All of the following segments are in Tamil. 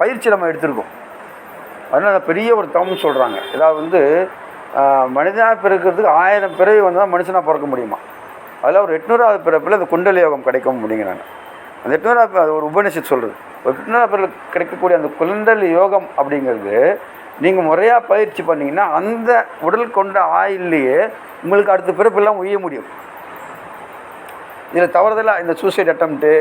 பயிற்சி நம்ம எடுத்திருக்கோம். அதனால் பெரிய ஒரு தவம் சொல்கிறாங்க ஏதாவது வந்து மனிதனாக பிறக்கிறதுக்கு ஆயிரம் பிறவி வந்தால் மனுஷனாக பிறக்க முடியுமா? அதில் ஒரு எட்நூறாவது பிறப்பில் அந்த குண்டல யோகம் கிடைக்கும் அப்படிங்கிறாங்க. அந்த எட்நூறாவது அது ஒரு உபநிஷத்து சொல்கிறது ஒரு எட்நூறாவது பிறகு கிடைக்கக்கூடிய அந்த குண்டல் யோகம் அப்படிங்கிறது நீங்கள் முறையாக பயிற்சி பண்ணிங்கன்னா அந்த உடல் கொண்ட ஆயில்லையே உங்களுக்கு அடுத்த பிறப்பெல்லாம் உய்ய முடியும். இதில் தவறுதலாக இந்த சூசைட் அட்டம்ப்ட்டு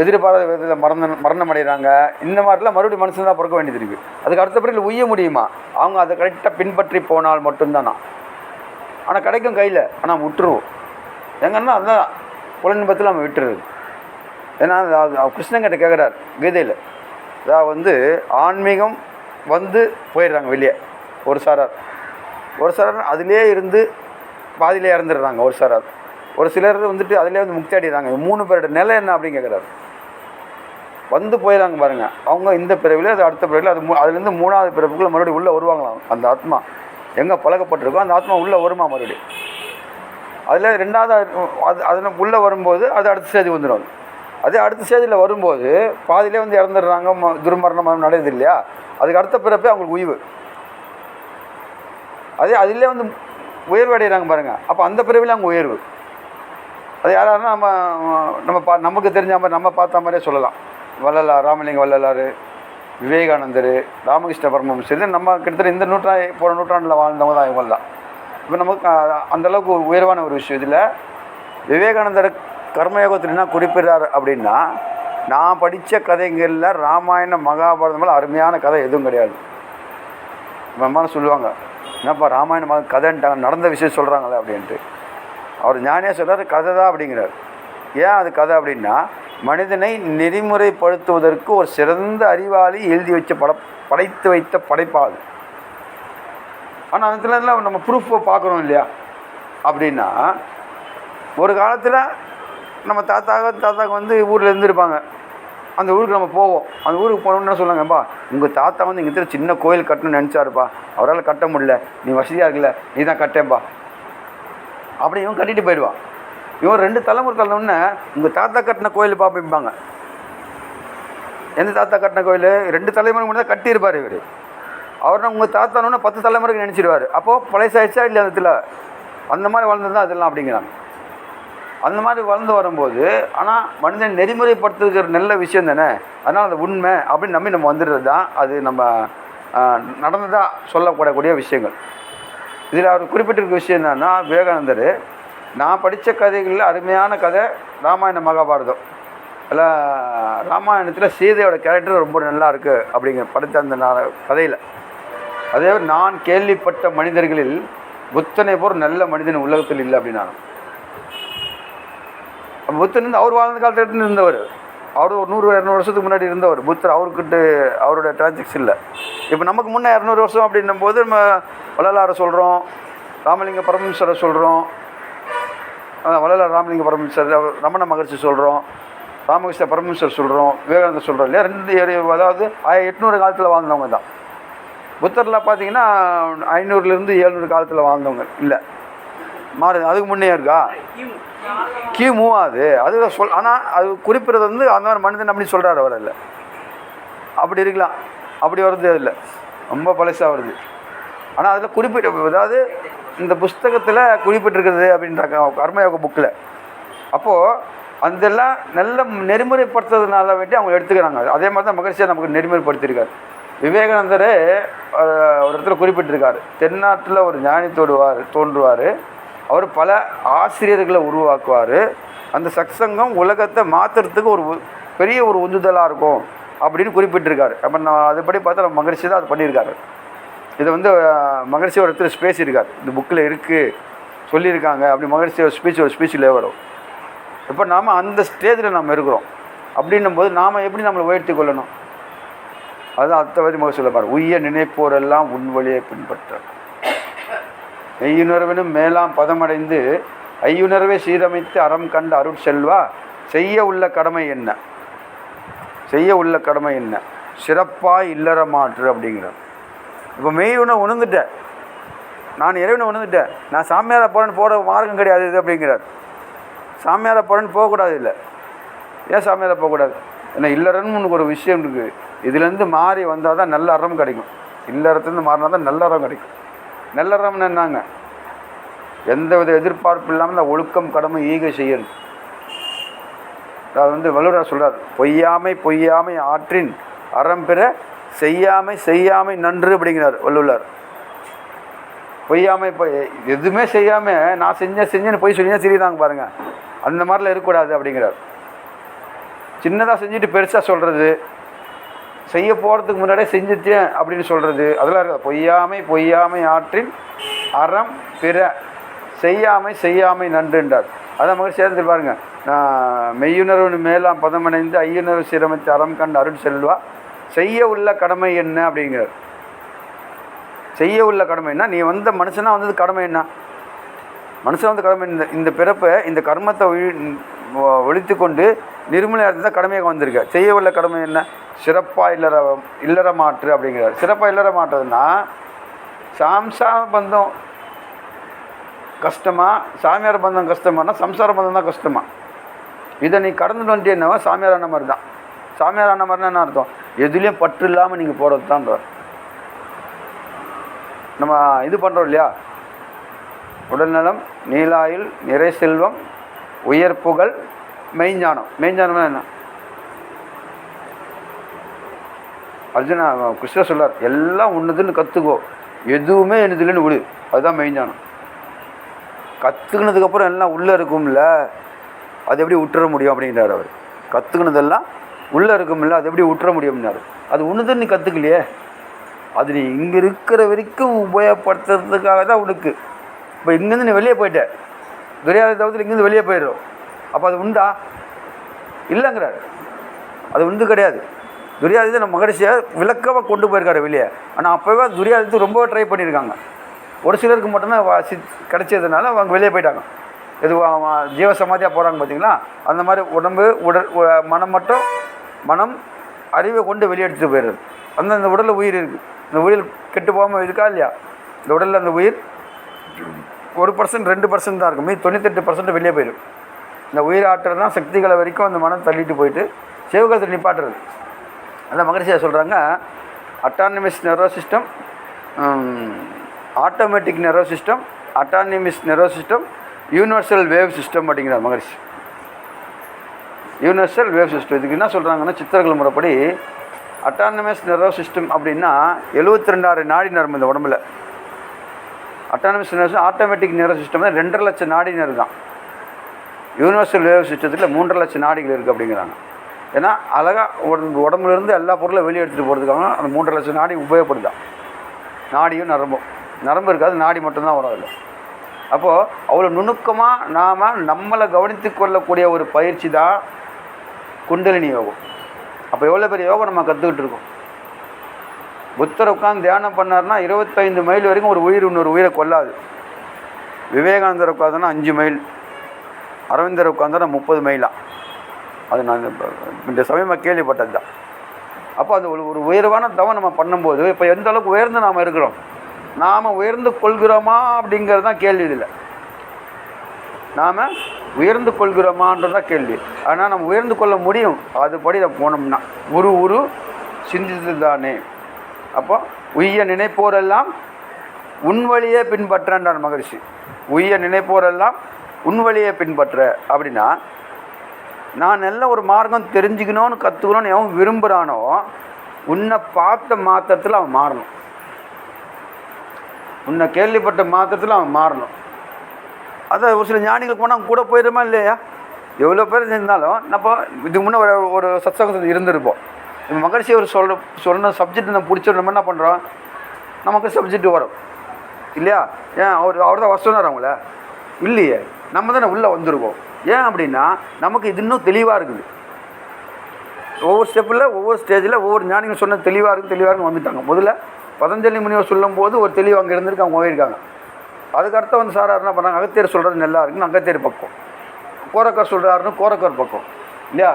எதிர்பாராத விதத்தில் மரண மரணம் அடைகிறாங்க இந்த மாதிரிலாம் மறுபடியும் மனுஷன் தான் பிறக்க வேண்டியது இருக்குது அதுக்கு அடுத்த பிறகு உய்ய முடியுமா? அவங்க அதை கரெக்டாக பின்பற்றி போனால் மட்டும்தானா? ஆனால் கிடைக்கும் கையில். ஆனால் விட்டுருவோம். எங்கன்னா அதுதான் புலன்பத்தில் நம்ம விட்டுருது ஏன்னா அது கிருஷ்ணங்கிட்ட கேட்குறாரு கீதையில். அதாவது வந்து ஆன்மீகம் வந்து போயிடுறாங்க வெளியே. ஒரு சாரார். ஒரு சாரார் அதிலே இருந்து பாதியிலே இறந்துடுறாங்க ஒரு சாரார். ஒரு சிலர் வந்துட்டு அதிலே வந்து முக்தி அடைகிறாங்க மூணு பேரோட நிலை என்ன அப்படின்னு கேட்குறாரு. வந்து போயிடறாங்க பாருங்கள் அவங்க இந்த பிறவில அது அடுத்த பிறவில அது மூ அதுலேருந்து மூணாவது பிறப்புக்குள்ள மறுபடியும் உள்ளே வருவாங்களாம். அந்த ஆத்மா. எங்கே பழக்கப்பட்டிருக்கோ அந்த ஆத்மா உள்ளே வருமா மறுபடியும்? அதில் ரெண்டாவது அது அதில் உள்ளே வரும்போது அது அடுத்த ஸ்டேஜ் வந்துடும் அதே அடுத்த ஸ்டேஜில் வரும்போது பாதியிலே வந்து இறந்துடுறாங்க ம- துர்மரணம் நடக்குது இல்லையா? அதுக்கு அடுத்த பிறப்பே அவங்களுக்கு உய்வு. அதே அதிலே வந்து உயர்வு அடைகிறாங்க பாருங்கள் அப்போ அந்த பிறவில அவங்க உயர்வு. அது யாராருன்னா நம்ம நம்ம பா நமக்கு தெரிஞ்ச மாதிரி நம்ம பார்த்த மாதிரியே சொல்லலாம். வள்ளலார் ராமலிங்க வள்ளலார் விவேகானந்தர் ராமகிருஷ்ண பரமஹம்சர். நம்ம கிட்டத்தட்ட இந்த நூற்றா போன நூற்றாண்டில் வாழ்ந்தவங்க தான் இவங்க தான் இப்போ நமக்கு அந்தளவுக்கு ஒரு உயர்வான ஒரு விஷயம் இதில். விவேகானந்தர் கர்மயோகத்தில் என்ன குறிப்பிடுறார் அப்படின்னா நான் படித்த கதைகளில் ராமாயணம் மகாபாரதம் மேலே அருமையான கதை எதுவும் கிடையாது. நம்ம சொல்லுவாங்க என்னப்பா ராமாயண மக கதைன்ட்டாங்க நடந்த விஷயம் சொல்கிறாங்களே அப்படின்ட்டு. அவர் ஞானியாக சொல்கிறார் கதை தான் அப்படிங்கிறார். ஏன் அது கதை அப்படின்னா மனிதனை நெறிமுறைப்படுத்துவதற்கு ஒரு சிறந்த அறிவாளி எழுதி வச்ச பட படைத்து வைத்த படைப்பாது ஆனால் அதுல நம்ம ப்ரூஃபை பார்க்குறோம் இல்லையா? அப்படின்னா ஒரு காலத்தில் நம்ம தாத்தாவுக்கு தாத்தாவுக்கு வந்து ஊரில் இருந்துருப்பாங்க. அந்த ஊருக்கு நம்ம போவோம். அந்த ஊருக்கு போனோம்னு சொல்லுவாங்கப்பா உங்கள் தாத்தா வந்து இங்கே சின்ன கோயில் கட்டணும்னு நினச்சாருப்பா. அவரால் கட்ட முடியல. நீ வசதியாக இருக்குல்ல நீ தான் கட்டேன்ப்பா அப்படி இவன் கட்டிட்டு போயிடுவான். இவன் ரெண்டு தலைமுறை தள்ளவுடனே உங்கள் தாத்தா கட்டின கோயில் பார்ப்பிம்பாங்க எந்த தாத்தா கட்டின கோயில்? ரெண்டு தலைமுறை மட்டும் கட்டியிருப்பார் இவர். அவர் உங்கள் தாத்தானோட பத்து தலைமுறைக்கு நினச்சிடுவார் அப்போது பழசாயிடுச்சா இல்லை அந்த அந்த மாதிரி வளர்ந்தது தான் அதெல்லாம் அப்படிங்கிறாங்க. அந்த மாதிரி வளர்ந்து வரும்போது ஆனால் மனிதன் நெறிமுறைப்படுத்துகிற நல்ல விஷயம் தானே? அதனால் அது உண்மை அப்படின்னு நம்பி நம்ம வந்துடுறது தான். அது நம்ம நடந்ததாக சொல்லப்படக்கூடிய விஷயங்கள். இதில் அவர் குறிப்பிட்டிருக்க விஷயம் என்னன்னா விவேகானந்தர் நான் படித்த கதைகளில் அருமையான கதை ராமாயண மகாபாரதம். அதில் ராமாயணத்தில் சீதையோட கேரக்டர் ரொம்ப நல்லா இருக்குது அப்படிங்கிற படித்த அந்த கதையில். அதே நான் கேள்விப்பட்ட மனிதர்களில் புத்தனை போர் நல்ல மனிதன் உலகத்தில் இல்லை அப்படின்னாலும் புத்தன் வந்து அவர் வாழ்ந்த காலத்துல இருந்தவர். அவர் ஒரு நூறு இரநூறு வருஷத்துக்கு முன்னாடி இருந்தவர் புத்தர். அவருக்கிட்ட அவரோட டிரான்சாக்ஷன் இல்லை. இப்போ நமக்கு முன்னே இரநூறு வருஷம் அப்படின்னும் போது நம்ம வள்ளலாரை சொல்கிறோம் ராமலிங்க பரமேஸ்வரை சொல்கிறோம் வள்ளலார் ராமலிங்க பரமேஸ்வரர் ரமண மகர்ஷி சொல்கிறோம் ராமகிருஷ்ண பரமேஸ்வர் சொல்கிறோம் விவேகானந்தர் சொல்கிறோம் இல்லையா? ரெண்டு அதாவது ஆய- எட்நூறு காலத்தில் வாழ்ந்தவங்க தான். புத்தரில் பார்த்தீங்கன்னா ஐநூறுலேருந்து ஏழ்நூறு காலத்தில் வாழ்ந்தவங்க இல்லை. மாறுது. அதுக்கு முன்னே இருக்கா? கியூ மூவ் ஆகுது அது சொல் ஆனால் அது குறிப்பிடுறது வந்து அந்த மாதிரி மனிதன் அப்படி சொல்கிறாரு அவர் இல்லை அப்படி இருக்கலாம். அப்படி வருது அதில். ரொம்ப பழசாக வருது. ஆனால் அதில் குறிப்பிட்ட அதாவது இந்த புஸ்தகத்தில் குறிப்பிட்டிருக்கிறது அப்படின்றாங்க அருமையாக கர்மயோக புக்கில் அப்போது அதெல்லாம் நல்ல நெறிமுறைப்படுத்துறதுனால வேண்டி அவங்க எடுத்துக்கிறாங்க. அதே மாதிரி தான் மகிழ்ச்சியாக நமக்கு நெறிமுறைப்படுத்தியிருக்காரு. விவேகானந்தரே ஒரு இடத்துல குறிப்பிட்டிருக்காரு. தென்னாட்டில் ஒரு ஞானி தோடுவார் தோன்றுவார். அவர் பல ஆசிரியர்களை உருவாக்குவார். அந்த சத்சங்கம் உலகத்தை மாற்றுறதுக்கு ஒரு பெரிய ஒரு உந்துதலாக இருக்கும் அப்படின்னு குறிப்பிட்டிருக்காரு. அப்போ நான் அதுபடி பார்த்தா நம்ம மகிழ்ச்சி தான் அது பண்ணியிருக்காரு. இதை வந்து மகிழ்ச்சி ஒரு இடத்துல பேசியிருக்காரு. இந்த புக்கில் இருக்குது சொல்லியிருக்காங்க அப்படி மகிழ்ச்சி ஒரு ஸ்பீச் ஒரு ஸ்பீச்சில் வரும். இப்போ நாம் அந்த ஸ்டேஜில் நம்ம இருக்கிறோம். அப்படின்னும் போது நாம் எப்படி நம்மளை உயர்த்தி கொள்ளணும்? அதுதான் அர்த்தவதி மக சொல்ல பாரு உய்ய நினைப்போரெல்லாம் உன் வழியை பின்பற்ற. மெய்யுணர்வினும் மேலாம் பதமடைந்து ஐயுணர்வை சீரமைத்து அறம் கண்ட அருட்செல்வா செய்ய உள்ள கடமை என்ன? செய்ய உள்ள கடமை என்ன? சிறப்பாக இல்லற மாற்று அப்படிங்கிற இப்போ மெய்யுணை உணர்ந்துட்டேன் நான் இறைவனை உணர்ந்துட்டேன். நான் சாமியாரை போகிறேன்னு போகிற மார்க்கம் கிடையாது இது அப்படிங்கிறார். சாமியாரை போகிறேன்னு போகக்கூடாது இல்லை. ஏன் சாமியாரை போகக்கூடாது? ஏன்னா இல்லறன்னு உனக்கு ஒரு விஷயம் இருக்குது இதுலேருந்து மாறி வந்தால் தான் நல்ல அறம் கிடைக்கும். இல்லறத்துலேருந்து மாறினா தான் நல்ல அறம் கிடைக்கும். நல்லறம்னு என்னங்க எந்தவித எதிர்பார்ப்பு இல்லாமல் இந்த ஒழுக்கம் கடமை ஈகை செய்யணும் அது வந்து வள்ளுவர் சொல்கிறார் பொய்யாமை பொய்யாமை ஆற்றின் அறம் பெற செய்யாமை செய்யாமை நன்று அப்படிங்கிறார் வள்ளுவர் பொய்யாமை பொய் எதுவுமே செய்யாமல் நான் செஞ்சேன் செஞ்சேன்னு பொய் சொல்லி சிரிதாங்க பாருங்கள் அந்த மாதிரிலாம் இருக்கக்கூடாது அப்படிங்கிறார். சின்னதாக செஞ்சுட்டு பெருசாக சொல்கிறது செய்ய போகிறதுக்கு முன்னாடியே செஞ்சுட்டேன் அப்படின்னு சொல்கிறது அதெல்லாம் இருக்காது பொய்யாமை பொய்யாமை ஆற்றின் அறம் பிற. செய்யாமை செய்யாமை நன்றுன்றார். அதான் மகிழ்ச்சி சேர்ந்து பாருங்க. நான் மெய்யுணர்வு மேலாம் பதமடைந்து ஐயுணர்வு சீரமைத்து அறம் கண்டு அருள் செல்வா. செய்ய உள்ள கடமை என்ன? அப்படிங்கிறார். செய்ய உள்ள கடமை என்ன? நீ வந்த மனுஷனா வந்தது கடமை என்ன? மனுஷன் வந்து கடமை இந்த இந்த பிறப்பை இந்த கர்மத்தை ஒழி ஒழித்து கொண்டு நிர்மலை தான் கடமையாக வந்திருக்க செய்ய உள்ள கடமை என்ன? சிறப்பாக இல்லற இல்லற மாற்று அப்படிங்கிறார். சிறப்பாக இல்லற மாற்றுறதுன்னா சாம்சார பந்தம் கஷ்டமா சாமியார் பந்தம் கஷ்டமானா சம்சார பந்தம் தான் கஷ்டமா. இதை நீ கடந்துட்டு வந்துட்டேன்னவா சாமியார் ஆன மாதிரி தான். சாமியார் ஆன மாதிரினா என்ன அர்த்தம்? எதுலேயும் பற்று இல்லாமல் நீங்கள் போகிறது தான்றார் நம்ம இது பண்ணுறோம் இல்லையா? உடல்நலம் நீலாயில் நிறை செல்வம் உயர் புகழ் மெய்ஞானம். மெய்ஞானம்னா என்ன? அர்ஜுனா கிருஷ்ணர் சொல்லார் எல்லாம் ஒன்றுதுன்னு கற்றுக்கோ எதுவுமே என்னதுலன்னு விடு. அதுதான் மெய்ஞானம் கற்றுக்கினதுக்கப்புறம் எல்லாம் உள்ளே இருக்கும்ல அது எப்படி விட்டுற முடியும் அப்படின்றார் அவர். கற்றுக்கினதெல்லாம் உள்ளே இருக்கும்ல அது எப்படி விட்டுற முடியும்னாரு அது ஒன்றுதான் நீ கற்றுக்கலையே அது நீ இங்கே இருக்கிற வரைக்கும் உபயோகப்படுத்துறதுக்காக தான் உனக்கு. இப்போ இங்கேருந்து நீ வெளியே போயிட்ட. துரியாத தவிர இங்கேருந்து வெளியே போயிடுறோம். அப்போ அது உண்டா? இல்லைங்கிறார். அது உண்டு கிடையாது. துரியாதித்தை நம்ம மகரிஷியை விளக்கமாக கொண்டு போயிருக்காரு வெளியே. ஆனால் அப்போவே துரியாதித்து ரொம்ப ட்ரை பண்ணியிருக்காங்க. ஒரு சிலருக்கு மட்டும்தான் சி கிடைச்சதுனால அவங்க வெளியே போயிட்டாங்க. இது ஜீவசமாதியாக ஜீவ சமாதியாக போகிறாங்க பார்த்தீங்களா அந்த மாதிரி உடம்பு உடல் மனம் மட்டும் மனம் அறிவை கொண்டு வெளியே எடுத்துகிட்டு போயிடுறது. அந்த இந்த உடலில் உயிர் இருக்குது இந்த உயிர் கெட்டு போகாமல் இருக்கா இல்லையா? இந்த உடலில் அந்த உயிர் ஒரு பர்சன்ட் ரெண்டு பர்சன்ட் தான் இருக்கும். மீதி தொண்ணூத்தெட்டு பர்சன்ட் வெளியே போயிடும். இந்த உயிர் ஆற்றல் தான் சக்திகளை வரைக்கும் அந்த மனம் தள்ளிட்டு போயிட்டு சிவகத்தில் நிப்பாட்டுறது. அதான் மகரிஷியா சொல்கிறாங்க autonomous neuro system automatic neuro system autonomous neuro system universal wave system அப்படிங்கிறார் மகரிஷி. யூனிவர்சல் வேவ் சிஸ்டம் இதுக்கு என்ன சொல்கிறாங்கன்னா சித்திரங்கள் முறைப்படி அட்டானமஸ் நெரோ சிஸ்டம் அப்படின்னா எழுபத்தி ரெண்டாயிரம் நாடி நரம்பு இந்த உடம்புல. Autonomous nervous automatic nervous system தான் ரெண்டரை லட்சம் நாடி தான். யூனிவர்சல் வேவ் சிஸ்டத்தில் மூன்றரை லட்சம் நாடிகள் இருக்குது அப்படிங்கிறாங்க. ஏன்னா அழகாக உடம்பு உடம்புலேருந்து எல்லா பொருளும் வெளியே எடுத்துகிட்டு போகிறதுக்காக அந்த மூன்றரை லட்சம் நாடி உபயோகப்படுதான் நாடியும் நரம்பும். நரம்பு இருக்காது நாடி மட்டும்தான் வரும் அதில். அப்போது அவ்வளோ நுணுக்கமாக நாம் நம்மளை கவனித்து கொள்ளக்கூடிய ஒரு பயிற்சி தான் குண்டலினி யோகம். அப்போ எவ்வளோ பெரிய யோகம் நம்ம கற்றுக்கிட்டு இருக்கோம்? புத்தர் உட்காந்து தியானம் பண்ணார்னா இருபத்தைந்து மைல் வரைக்கும் ஒரு உயிர் இன்னொரு உயிரை கொல்லாது. விவேகானந்தர் உட்காந்துன்னா அஞ்சு மைல். அரவிந்தர் உட்காந்துன்னா முப்பது மைலாக அது நான் இந்த- சமயமாக கேள்விப்பட்டது தான் அப்போ அது ஒரு ஒரு உயர்வான தவம் நம்ம பண்ணும்போது இப்போ எந்த அளவுக்கு உயர்ந்து நாம் இருக்கிறோம்? நாம் உயர்ந்து கொள்கிறோமா அப்படிங்கிறது தான் கேள்வி இதில். நாம் உயர்ந்து கொள்கிறோமான்றது தான் கேள்வி. ஆனால் நம்ம உயர்ந்து கொள்ள முடியும். அதுபடி நம்ம போனோம்னா உரு உரு சிந்தித்து தானே அப்போ உய்ய நினைப்போரெல்லாம் உன் வழியே பின்பற்றன்றார் மகரிஷி. உய்ய நினைப்போரெல்லாம் உன் வழியை பின்பற்ற. அப்படின்னா நான் நல்ல ஒரு மார்க்கம் தெரிஞ்சுக்கணும்னு கற்றுக்கணும்னு எவன் விரும்புகிறானோ உன்னை பார்த்த மாத்திரத்தில் அவன் மாறணும். உன்னை கேள்விப்பட்ட மாத்திரத்தில் அவன் மாறணும். அதான் ஒரு சில ஞானிகள் போனால் அவங்க கூட போயிடுமா இல்லையா? எவ்வளோ பேர் இருந்தாலும் நம்ம இதுக்கு முன்னே ஒரு ஒரு சத்சங்கத்தில் இருந்திருப்போம். இப்போ மகரிஷி ஒரு சொல்ற சொன்ன சப்ஜெக்ட் நம்ம பிடிச்ச நம்ம என்ன பண்ணுறோம் நமக்கு சப்ஜெக்ட் வரும். இல்லையா? ஏன் அவர் அவர் தான் வசனார் அவங்கள? இல்லையே. நம்ம தானே உள்ளே வந்திருக்கோம். ஏன் அப்படின்னா நமக்கு இது இன்னும் தெளிவாக இருக்குது. ஒவ்வொரு ஸ்டெப்பில் ஒவ்வொரு ஸ்டேஜில் ஒவ்வொரு ஞானிகள் சொன்ன தெளிவாக இருக்குது தெளிவாக இருக்குன்னு வந்துட்டாங்க. முதல்ல பதஞ்சலி முனிவர் சொல்லும்போது ஒரு தெளிவு அங்கே இருந்திருக்கு அவங்க போயிருக்காங்க. அதுக்கடுத்து வந்து சார் என்ன பண்ணாங்க? அகத்தியர் சொல்கிறது நல்லா இருக்குன்னு அகத்தியர் பக்கம். கோரக்கர் சொல்கிறாருன்னு கோரக்கர் பக்கம். இல்லையா?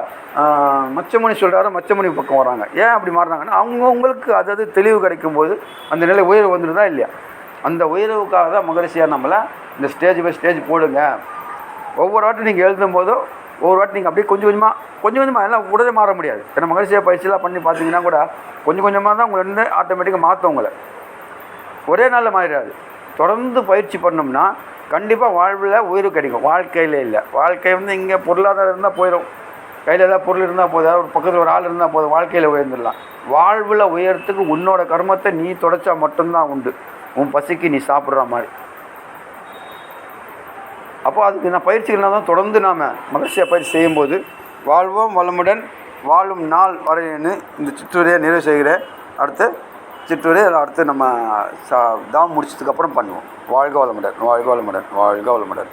மச்சமணி சொல்கிறாரு மச்சமணி பக்கம் வராங்க. ஏன் அப்படி மாறினாங்கன்னா அவங்கவுங்களுக்கு அது அது தெளிவு கிடைக்கும்போது அந்த நிலை உயர்வு வந்துடுதா இல்லையா? அந்த உயர்வுக்காக தான் மகரிஷியாக நம்மளை இந்த ஸ்டேஜ் பை ஸ்டேஜ் போடுங்க. ஒவ்வொரு வாட்டி நீங்கள் எழுதும் போதும் ஒவ்வொரு வாட்டி நீங்கள் அப்படியே கொஞ்சம் கொஞ்சமாக கொஞ்சம் கொஞ்சமாக எல்லாம் உடனே மாற முடியாது. ஏன்னா மகிழ்ச்சியாக பயிற்சியெல்லாம் பண்ணி பார்த்தீங்கன்னா கூட கொஞ்சம் கொஞ்சமாக தான் உங்களை வந்து ஆட்டோமேட்டிக்காக மாற்றும் உங்களை. ஒரே நாளில் மாறிடாது. தொடர்ந்து பயிற்சி பண்ணோம்னா கண்டிப்பாக வாழ்வில் உயிர் கிடைக்கும். வாழ்க்கையில் இல்லை. வாழ்க்கை வந்து இங்கே பொருளாதாரம் இருந்தால் போயிடும் கையில் ஏதாவது பொருள் இருந்தால் போதும். ஏதாவது ஒரு பக்கத்தில் ஒரு ஆள் இருந்தால் போதும். வாழ்க்கையில் உயர்ந்துடலாம். வாழ்வில் உயரத்துக்கு உன்னோட கர்மத்தை நீ தொடச்சா மட்டும்தான் உண்டு. உன் பசிக்கு நீ சாப்பிட்ற மாதிரி. அப்போ அதுக்கு நான் பயிற்சிகள்னா தான் தொடர்ந்து நாம் மகிழ்ச்சியாக பயிற்சி செய்யும்போது வாழ்வோம் வளமுடன் வாழும் நாள் வரையின்னு இந்த சிற்றுரையை நிறைவு செய்கிறேன். அடுத்து சிற்றூரை அடுத்து நம்ம சா தாம் முடிச்சதுக்கப்புறம் பண்ணுவோம். வாழ்க வளமுடன் வாழ்க வளமுடன் வாழ்க வளமுடன்.